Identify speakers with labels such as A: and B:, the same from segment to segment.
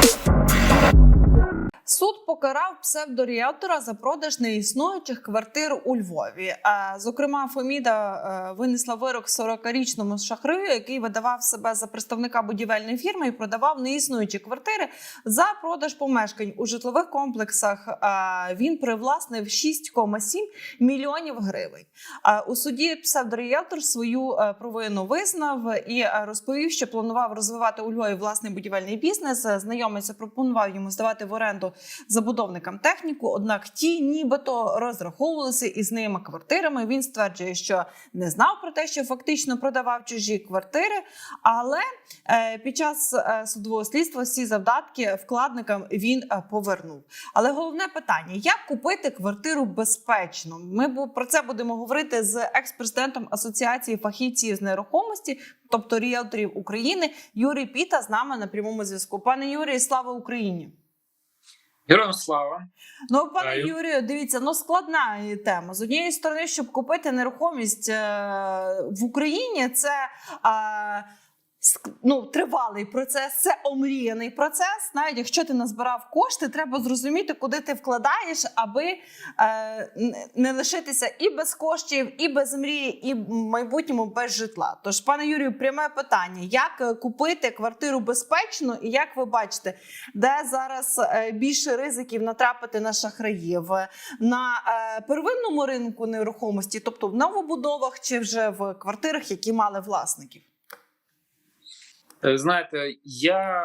A: Yeah. Суд покарав псевдоріелтора за продаж неіснуючих квартир у Львові. Е, Зокрема, Феміда е, винесла вирок 40-річному шахраю, який видавав себе за представника будівельної фірми і продавав неіснуючі квартири за продаж помешкань у житлових комплексах. Е, Він привласнив 6,7 мільйонів гривень. Е, У суді псевдоріелтор свою провину визнав і розповів, що планував розвивати у Львові власний будівельний бізнес. Знайомець запропонував йому здавати в оренду забудовникам техніку. Однак ті, нібито розраховувалися із ними квартирами. Він стверджує, що не знав про те, що фактично продавав чужі квартири. Але е, під час е, судового слідства всі завдатки вкладникам він е, повернув. Але головне питання: як купити квартиру безпечно? Ми про це будемо говорити з екс-президентом Асоціації фахівців з нерухомості, тобто ріелторів України, Юрій Піта з нами на прямому зв'язку. Пане Юрій, слава Україні!
B: Героям слава.
A: Ну, пане
B: Вітаю.
A: Юрію, дивіться, ну складна тема. З однієї сторони, щоб купити нерухомість е, в Україні, це е, ну, тривалий процес, це омріяний процес. Навіть якщо ти назбирав кошти, треба зрозуміти, куди ти вкладаєш, аби е, не лишитися і без коштів, і без мрії, і в майбутньому без житла. Тож, пане Юрію, пряме питання: як е, купити квартиру безпечно, і як ви бачите, де зараз е, більше ризиків натрапити на шахраїв на е, первинному ринку нерухомості, тобто в новобудовах чи вже в квартирах, які мали власників?
B: Е, Знаєте, я,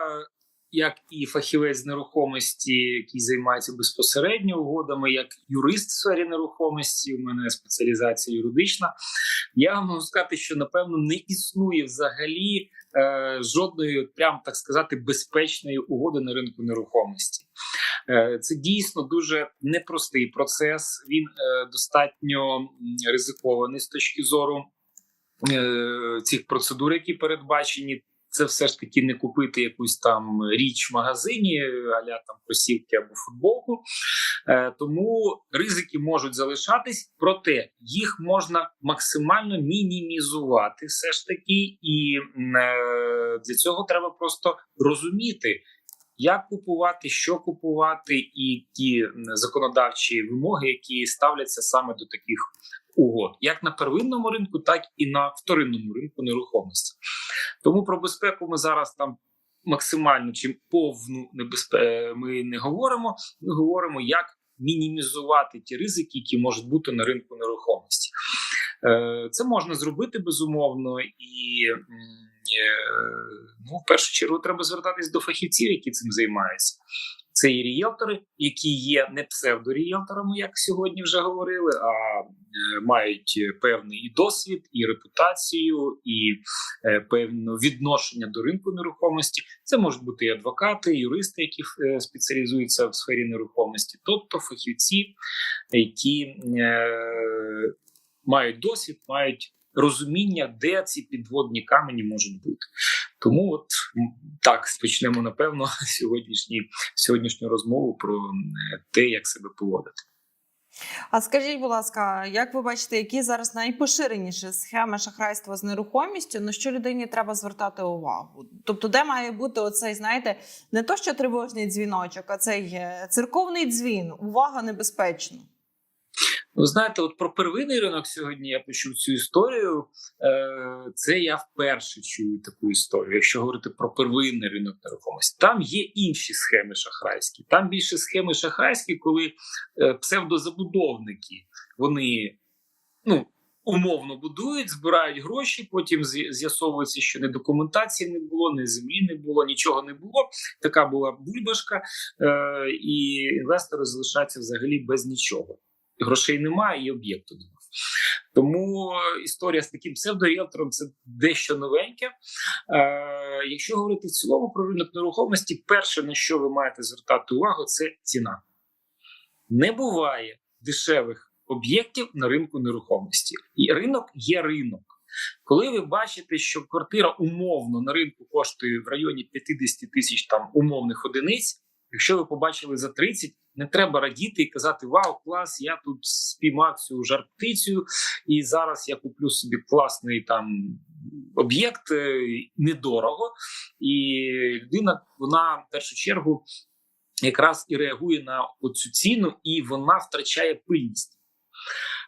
B: як і фахівець нерухомості, який займається безпосередньо угодами, як юрист в сфері нерухомості, у мене спеціалізація юридична. Я можу сказати, що напевно не існує взагалі е, жодної, прям так сказати, безпечної угоди на ринку нерухомості. Е, Це дійсно дуже непростий процес. Він е, достатньо ризикований з точки зору е, цих процедур, які передбачені. Це все ж таки не купити якусь там річ в магазині, аля там кросівки або футболку. Е, тому ризики можуть залишатись, проте їх можна максимально мінімізувати, все ж таки, і е, для цього треба просто розуміти, як купувати, що купувати, і ті законодавчі вимоги, які ставляться саме до таких угод, як на первинному ринку, так і на вторинному ринку нерухомості. Тому про безпеку ми зараз там максимально чим повну небезпеку ми не говоримо. Ми говоримо, як мінімізувати ті ризики, які можуть бути на ринку нерухомості. Е, Це можна зробити безумовно, і е, ну, в першу чергу треба звертатись до фахівців, які цим займаються. Це і ріелтори, які є не псевдоріелторами, як сьогодні вже говорили, а е, мають певний і досвід, і репутацію, і е, певне відношення до ринку нерухомості. Це можуть бути і адвокати, і юристи, які е, спеціалізуються в сфері нерухомості, тобто фахівці, які е, мають досвід, мають розуміння, де ці підводні камені можуть бути. Тому, от так почнемо напевно сьогоднішні сьогоднішню розмову про те, як себе поводити.
A: А скажіть, будь ласка, як ви бачите, які зараз найпоширеніші схеми шахрайства з нерухомістю, на що людині треба звертати увагу? Тобто, де має бути оцей, знаєте, не то що тривожний дзвіночок, а цей е, церковний дзвін, увага небезпечно.
B: Ну, знаєте, от про первинний ринок сьогодні я почув цю історію. Е, Це я вперше чую таку історію. Якщо говорити про первинний ринок нерухомості, там є інші схеми шахрайські. Там більше схеми шахрайські, коли е, псевдозабудовники вони ну. Умовно будують, збирають гроші. Потім з'ясовується, що ні документації не було, ні землі не було, нічого не було. Така була бульбашка, е, і інвестори залишаються взагалі без нічого грошей немає і об'єкту немає. Тому історія з таким псевдоріелтором це дещо новеньке. Е, якщо говорити в цілому про ринок нерухомості, перше на що ви маєте звертати увагу, це ціна. Не буває дешевих об'єктів на ринку нерухомості. І ринок є ринок. Коли ви бачите, що квартира умовно на ринку коштує в районі 50 тисяч там умовних одиниць, якщо ви побачили за 30, не треба радіти і казати: Вау, клас! Я тут спіймав цю жар птицю, і зараз я куплю собі класний там об'єкт е, недорого, і людина вона в першу чергу якраз і реагує на оцю ціну, і вона втрачає пильність.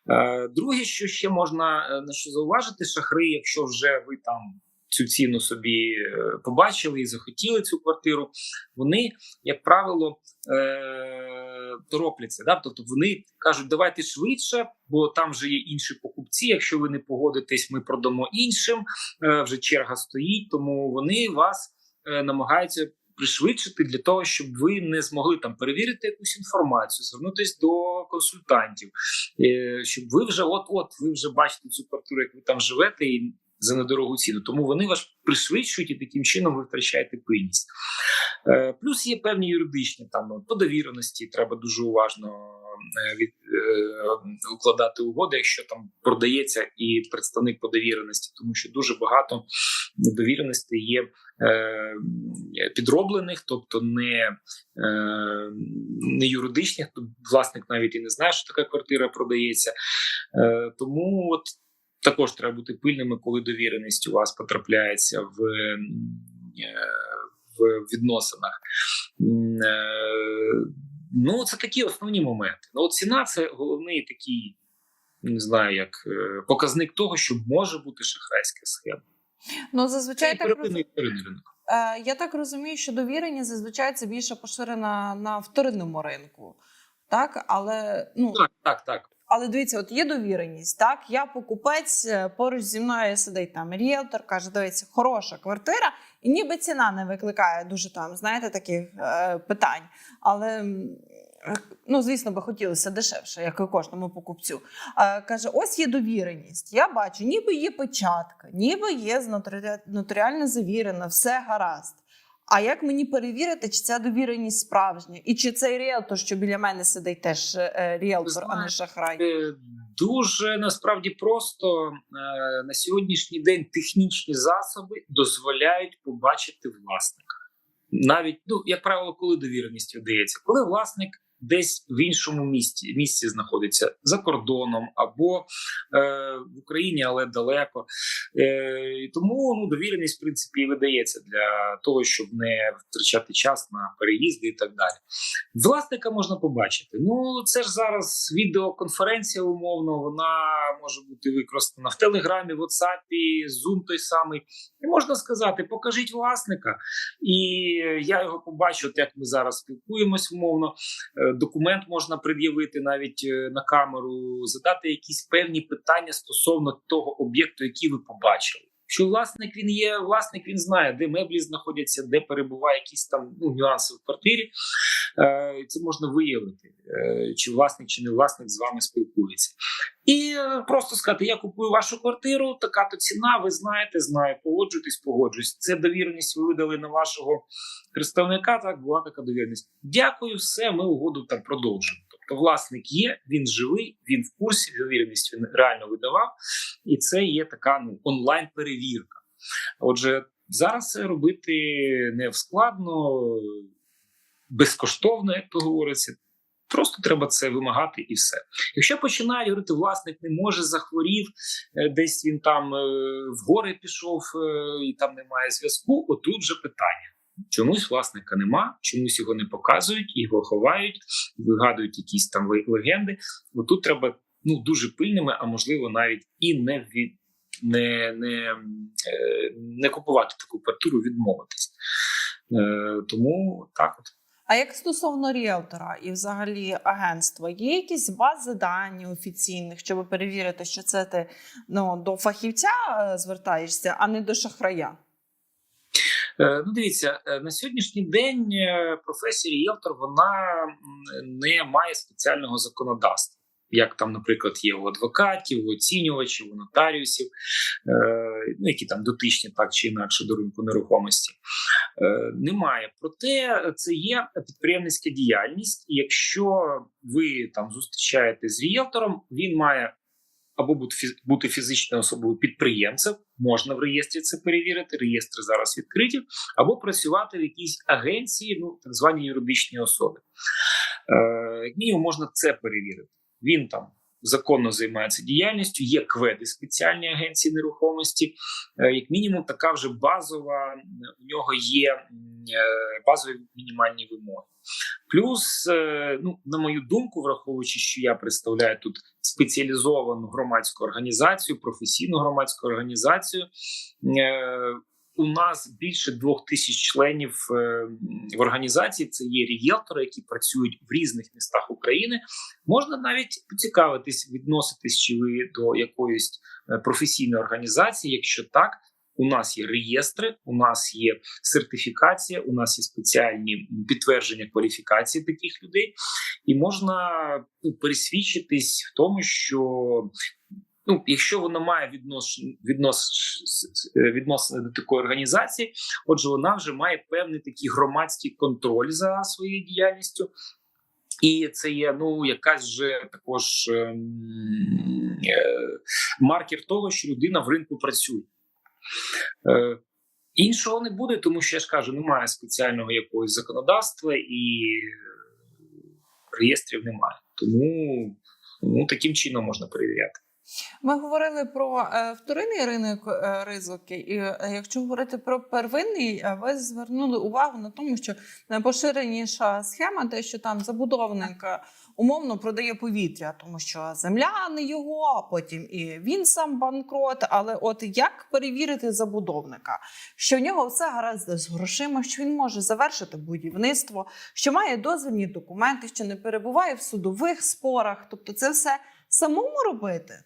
B: Е, Друге, що ще можна е, на що зауважити, шахри, якщо вже ви там цю ціну собі е, побачили і захотіли цю квартиру, вони, як правило, е- торопляться. Да? Тобто вони кажуть, давайте швидше, бо там вже є інші покупці. Якщо ви не погодитесь, ми продамо іншим. Е, вже черга стоїть, тому вони вас намагаються пришвидшити для того, щоб ви не змогли там перевірити якусь інформацію, звернутися до консультантів, щоб ви вже от-от ви вже бачите цю квартиру, як ви там живете, і за недорогу ціну. Тому вони вас пришвидшують і таким чином ви втрачаєте пильність. Е, Плюс є певні юридичні там по довіреності. Треба дуже уважно е, від е, укладати угоди, якщо там продається і представник по довіреності, тому що дуже багато довіреностей є підроблених, тобто не, не юридичних. Тут власник навіть і не знає, що така квартира продається. Тому от також треба бути пильними, коли довіреність у вас потрапляється в, е, в відносинах. Е, Ну, це такі основні моменти. Ну, от ціна це головний такий, не знаю, як е, показник того, що може бути шахрайська схема.
A: Ну зазвичай
B: і
A: так
B: і ринок.
A: Я так розумію, що довіреність зазвичай це більше поширена на вторинному ринку. Так, але ну
B: Так, так, так.
A: Але дивіться, от є довіреність. Так, я покупець е, поруч зі мною сидить там ріелтор, каже: дивіться, хороша квартира, і ніби ціна не викликає дуже там, знаєте, таких е, питань. Але ну, звісно, би хотілося дешевше, як і кожному покупцю. Е, каже: ось є довіреність. Я бачу, ніби є печатка, ніби є нотаріально завірено, все гаразд. А як мені перевірити, чи ця довіреність справжня? І чи цей ріелтор, що біля мене сидить, теж е, ріелтор, а не шахрай?
B: Е, Дуже насправді просто е, на сьогоднішній день технічні засоби дозволяють побачити власника. Навіть ну, як правило, коли довіреність видається, коли власник десь в іншому місті місці знаходиться за кордоном або е, в Україні, але далеко. Е, тому ну, довіреність в принципі і видається для того, щоб не втрачати час на переїзди і так далі. Власника можна побачити. Ну це ж зараз відеоконференція умовно. Вона може бути використана в Телеграмі, WhatsApp, Zoom той самий. І можна сказати: покажіть власника, і я його побачу, от як ми зараз спілкуємось умовно. Документ можна пред'явити навіть е, на камеру, задати якісь певні питання стосовно того об'єкту, який ви побачили. Що власник він є, власник він знає, де меблі знаходяться, де перебуває якісь там ну, нюанси в квартирі. Е, Це можна виявити, е, чи власник, чи не власник з вами спілкується. І е, просто сказати: я купую вашу квартиру, така то ціна, ви знаєте, знаю, погоджуйтесь, погоджуюсь. Це довіреність ви видали на вашого представника. Так була така довіреність. Дякую, все, ми угоду там продовжимо. Власник є, він живий, він в курсі, довіреність він реально видавав, і це є така ну онлайн перевірка. Отже, зараз це робити не складно, безкоштовно, як то говориться. Просто треба це вимагати і все. Якщо починає говорити, власник не може захворів, е, десь він там е, в гори пішов е, і там немає зв'язку. Отут же питання. Чомусь власника нема, чомусь його не показують, його ховають, вигадують якісь там ле- легенди. Отут треба ну дуже пильними, а можливо навіть і не від не, не, е, не купувати таку квартиру, відмовитись. Е, тому так от.
A: А як стосовно ріелтора і взагалі агентства, є якісь бази дані офіційних, щоб перевірити, що це ти ну, до фахівця е, звертаєшся, а не до шахрая?
B: Е, Ну, дивіться, е, на сьогоднішній день е, професія ріелтор вона не має спеціального законодавства. Як там, наприклад, є у адвокатів, у оцінювачів, у нотаріусів, ну, які там дотичні так чи інакше до ринку нерухомості. Немає. Проте це є підприємницька діяльність. І якщо ви там зустрічаєте з ріелтором, він має або бути фізичною особою підприємцем, можна в реєстрі це перевірити. Реєстри зараз відкриті, або працювати в якійсь агенції, ну так звані юридичні особи. Е, мінімум можна це перевірити. Він там законно займається діяльністю. Є кведи спеціальні агенції нерухомості. Е, Як мінімум, така вже базова у нього є е, базові мінімальні вимоги. Плюс, е, ну на мою думку, враховуючи, що я представляю тут спеціалізовану громадську організацію, професійну громадську організацію. е, У нас більше двох тисяч членів е, в організації. Це є рієлтори, які працюють в різних містах України. Можна навіть поцікавитись, відноситись чи ви до якоїсь професійної організації. Якщо так, у нас є реєстри, у нас є сертифікація, у нас є спеціальні підтвердження кваліфікації таких людей, і можна ну, пересвідчитись в тому, що ну, якщо вона має відношення віднос, відносини до такої організації, отже, вона вже має певний такий громадський контроль за своєю діяльністю. І це є ну якась вже також ем, е, маркер того, що людина в ринку працює. Е, іншого не буде, тому що я ж кажу, немає спеціального якогось законодавства і реєстрів немає. Тому ну, таким чином можна перевіряти.
A: Ми говорили про е, вторинний ринок е, ризики, і е, якщо говорити про первинний, ви звернули увагу на тому, що найпоширеніша схема, те, що там забудовник умовно продає повітря, тому що земля не його, а потім і він сам банкрот. Але от як перевірити забудовника, що в нього все гаразд з грошима, що він може завершити будівництво, що має дозвільні документи, що не перебуває в судових спорах, тобто це все самому робити.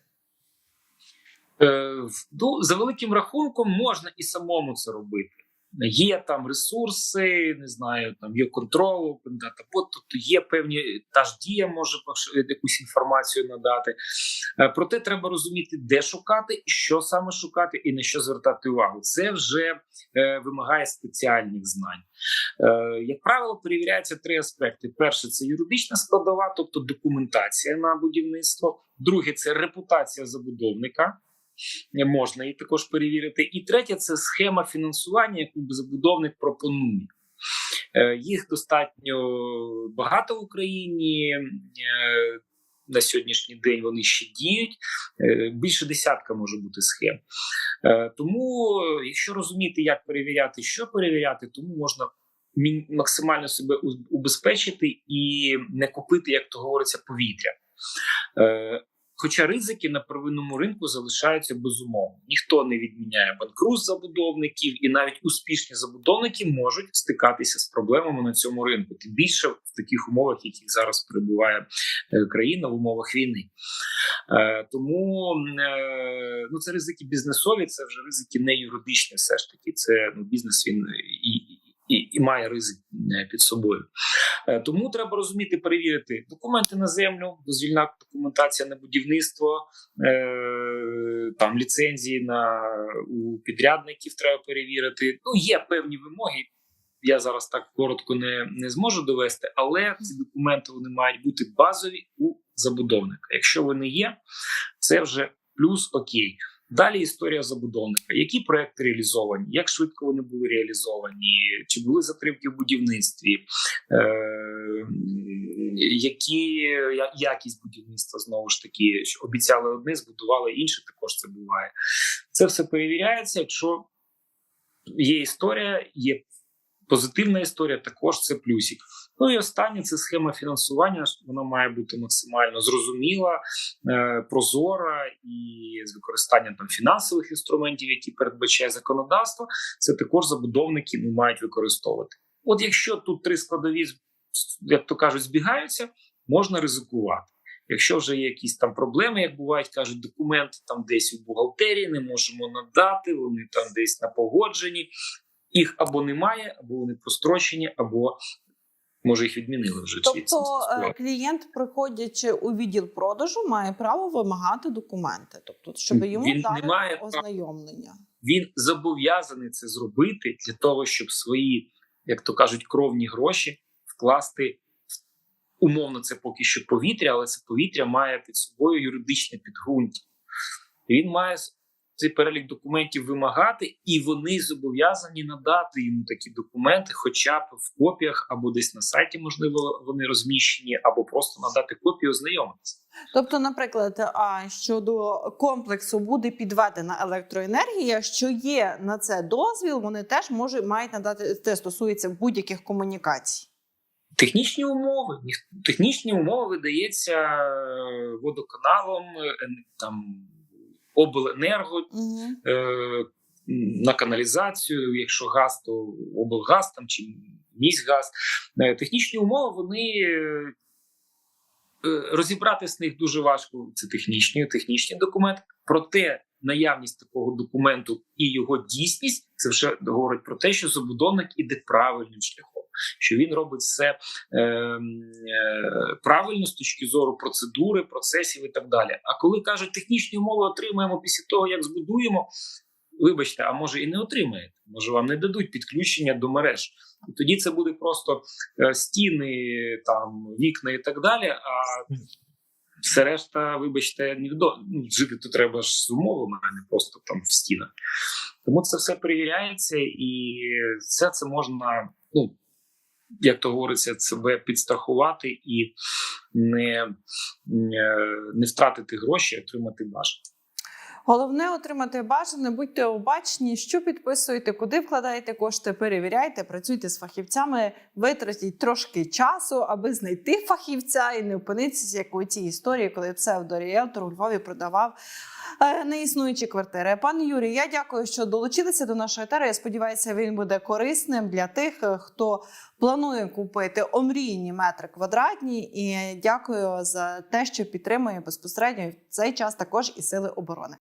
B: Е, ну, за великим рахунком можна і самому це робити. Є там ресурси, не знаю, там є контрол, датабот, тобто є певні та ж дія може якусь інформацію надати. Е, Проте треба розуміти, де шукати, і що саме шукати, і на що звертати увагу. Це вже е, вимагає спеціальних знань. Е, як правило, перевіряються три аспекти: перше це юридична складова, тобто документація на будівництво. Друге це репутація забудовника. Можна її також перевірити. І третє це схема фінансування, яку забудовник пропонує. Е, Їх достатньо багато в Україні. Е, На сьогоднішній день вони ще діють. Е, Більше десятка може бути схем. Тому, якщо розуміти, як перевіряти, що перевіряти, тому можна максимально себе убезпечити і не купити, як то говориться, повітря. Хоча ризики на первинному ринку залишаються безумовно. Ніхто не відміняє банкрут забудовників, і навіть успішні забудовники можуть стикатися з проблемами на цьому ринку. Тим більше в таких умовах, в яких зараз перебуває е, країна в умовах війни. Е, Тому е, ну це ризики бізнесові, це вже ризики не юридичні. Все ж таки, це ну бізнес він і, і, і має ризик е, під собою. Е, Тому треба розуміти, перевірити документи на землю, дозвільна документація на будівництво, е, там ліцензії на у підрядників треба перевірити. Ну є певні вимоги. Я зараз так коротко не, не зможу довести, але ці документи вони мають бути базові у забудовника. Якщо вони є, це вже плюс окей. Далі історія забудовника. Які проекти реалізовані, як швидко вони були реалізовані, чи були затримки в будівництві, е, які якість будівництва знову ж таки обіцяли одне, збудували інше. Також це буває. Це все перевіряється. Якщо є історія, є позитивна історія, також це плюсик. Ну і останнє це схема фінансування. Вона має бути максимально зрозуміла, е, прозора і з використанням там фінансових інструментів, які передбачає законодавство. Це також забудовники не мають використовувати. От якщо тут три складові, як то кажуть, збігаються, можна ризикувати. Якщо вже є якісь там проблеми, як бувають, кажуть, документи там десь у бухгалтерії не можемо надати, вони там десь на погодженні. Їх або немає, або вони прострочені, або може їх відмінили вже.
A: Тобто е, клієнт, приходячи у відділ продажу, має право вимагати документи, тобто, щоб йому
B: Він
A: дали
B: має
A: ознайомлення.
B: він зобов'язаний це зробити для того, щоб свої, як то кажуть, кровні гроші вкласти умовно. Це поки що повітря, але це повітря має під собою юридичне підґрунтя. Він має цей перелік документів вимагати, і вони зобов'язані надати йому такі документи, хоча б в копіях або десь на сайті, можливо, вони розміщені, або просто надати копію ознайомитися.
A: Тобто, наприклад, а щодо комплексу буде підведена електроенергія, що є на це дозвіл, вони теж можуть мають надати це стосується будь-яких комунікацій.
B: Технічні умови. Технічні умови видається е, водоканалом, е, там обленерго е, на каналізацію, якщо газ, то облгаз там чи міськгаз. Е, Технічні умови вони. е, Розібрати з них дуже важко. Це технічні, технічні документи. Проте наявність такого документу і його дійсність це вже говорить про те, що забудовник іде правильним шляхом, що він робить все е, е, правильно з точки зору процедури, процесів і так далі. А коли кажуть, технічні умови отримаємо після того, як збудуємо. Вибачте, а може і не отримаєте. Може, вам не дадуть підключення до мереж. І тоді це буде просто е, стіни, там вікна і так далі. А все решта, вибачте, ніхто ну, жити то треба ж з умовами, а не просто там в стінах. Тому це все перевіряється, і все це можна, ну як то говориться, себе підстрахувати і не, е, не втратити гроші, отримати бажано.
A: Головне отримати бажане, будьте обачні, що підписуєте, куди вкладаєте кошти, перевіряйте, працюйте з фахівцями, витратіть трошки часу, аби знайти фахівця і не опинитися, як у цій історії, коли псевдоріелтор у Львові продавав неіснуючі квартири. Пане Юрій, я дякую, що долучилися до нашої етери. Я сподіваюся, він буде корисним для тих, е, хто планує купити омрійні метри квадратні. І дякую за те, що підтримує безпосередньо в цей час також і сили оборони.